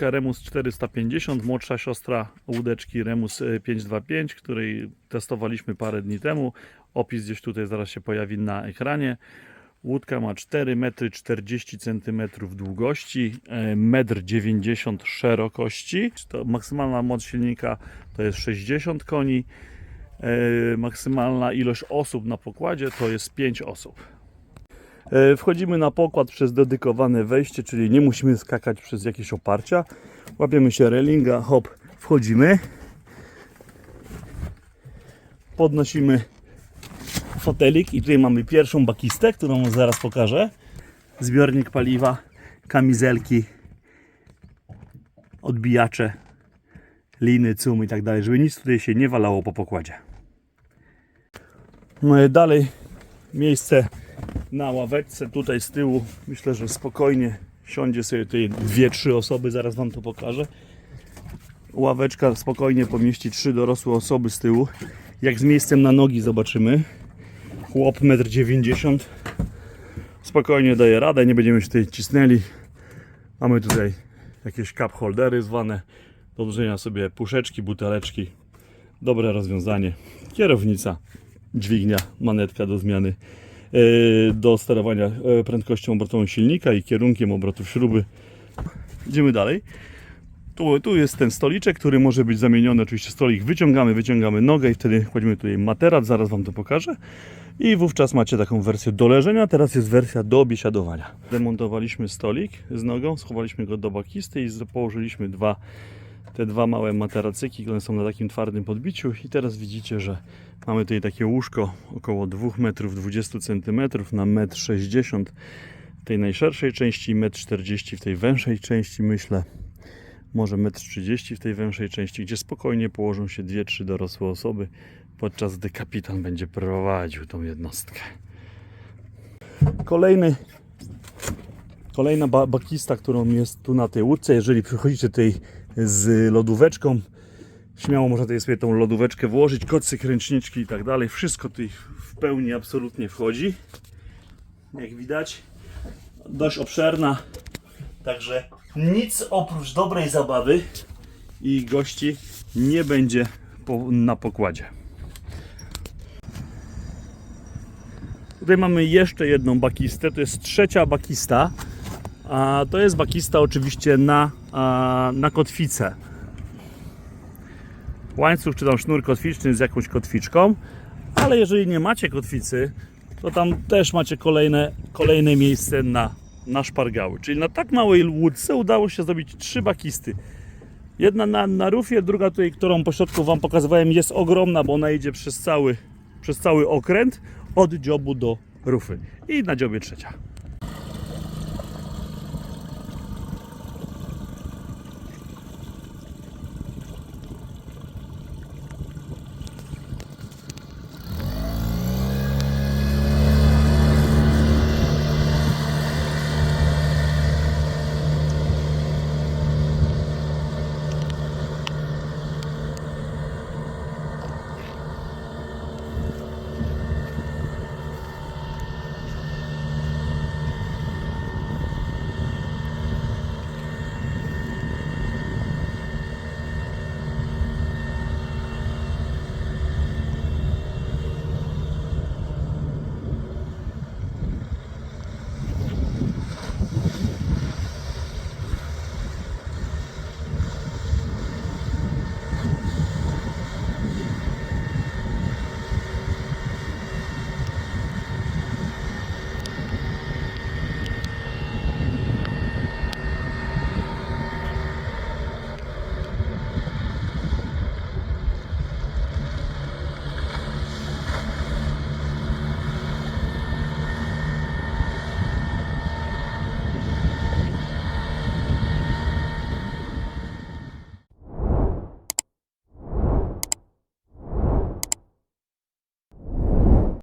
Remus 450, młodsza siostra łódeczki Remus e, 525, której testowaliśmy parę dni temu. Opis gdzieś tutaj zaraz się pojawi na ekranie. Łódka ma 4 metry 40 cm długości, e, 1,90 m szerokości. To maksymalna moc silnika to jest 60 koni. E, Maksymalna ilość osób na pokładzie to jest 5 osób. E, Wchodzimy na pokład przez dedykowane wejście, czyli nie musimy skakać przez jakieś oparcia. Łapiemy się relinga, hop, wchodzimy. Podnosimy fotelik i tutaj mamy pierwszą bakistę, którą zaraz pokażę. Zbiornik paliwa, kamizelki, odbijacze, liny, cum i tak dalej, żeby nic tutaj się nie walało po pokładzie. I dalej miejsce na ławeczce tutaj z tyłu. Myślę, że spokojnie siądzie sobie tutaj dwie, trzy osoby, zaraz wam to pokażę. Ławeczka spokojnie pomieści trzy dorosłe osoby z tyłu. Jak z miejscem na nogi zobaczymy. Chłop 1,90 m. Spokojnie daje radę, nie będziemy się tutaj cisnęli. Mamy tutaj jakieś cup holdery zwane do sobie puszeczki, buteleczki. Dobre rozwiązanie. Kierownica, dźwignia, manetka do zmiany do sterowania e, prędkością obrotową silnika i kierunkiem obrotów śruby. Idziemy dalej. Tu, tu jest ten stoliczek, który może być zamieniony. Oczywiście stolik wyciągamy, wyciągamy nogę i wtedy kładziemy tutaj materac, zaraz Wam to pokażę. I wówczas macie taką wersję do leżenia, teraz jest wersja do biesiadowania. Demontowaliśmy stolik z nogą, schowaliśmy go do bakisty i położyliśmy dwa, te dwa małe materacyki, one są na takim twardym podbiciu i teraz widzicie, że mamy tutaj takie łóżko około 2 metrów 20 cm na 1,60 m w tej najszerszej części i 1,40 m w tej węższej części myślę może 1,30 m w tej węższej części, gdzie spokojnie położą się dwie, trzy dorosłe osoby, podczas gdy kapitan będzie prowadził tą jednostkę. Kolejny, kolejna ba- bakista, którą jest tu na tej łódce, jeżeli przychodzicie tutaj z lodóweczką, śmiało można tutaj sobie tą lodóweczkę włożyć, kocyk, ręczniczki i tak dalej, wszystko tutaj w pełni absolutnie wchodzi. Jak widać, dość obszerna, Także nic oprócz dobrej zabawy i gości nie będzie po, na pokładzie. Tutaj mamy jeszcze jedną bakistę, to jest trzecia bakista. To jest bakista oczywiście na, na kotwicę. Łańcuch czy tam sznur kotwiczny z jakąś kotwiczką, ale jeżeli nie macie kotwicy, to tam też macie kolejne, kolejne miejsce na, na szpargały. Czyli na tak małej łódce udało się zrobić trzy bakisty. Jedna na, na rufie, druga tutaj, którą po środku Wam pokazywałem, jest ogromna, bo ona idzie przez cały, przez cały okręt od dziobu do rufy. I na dziobie trzecia.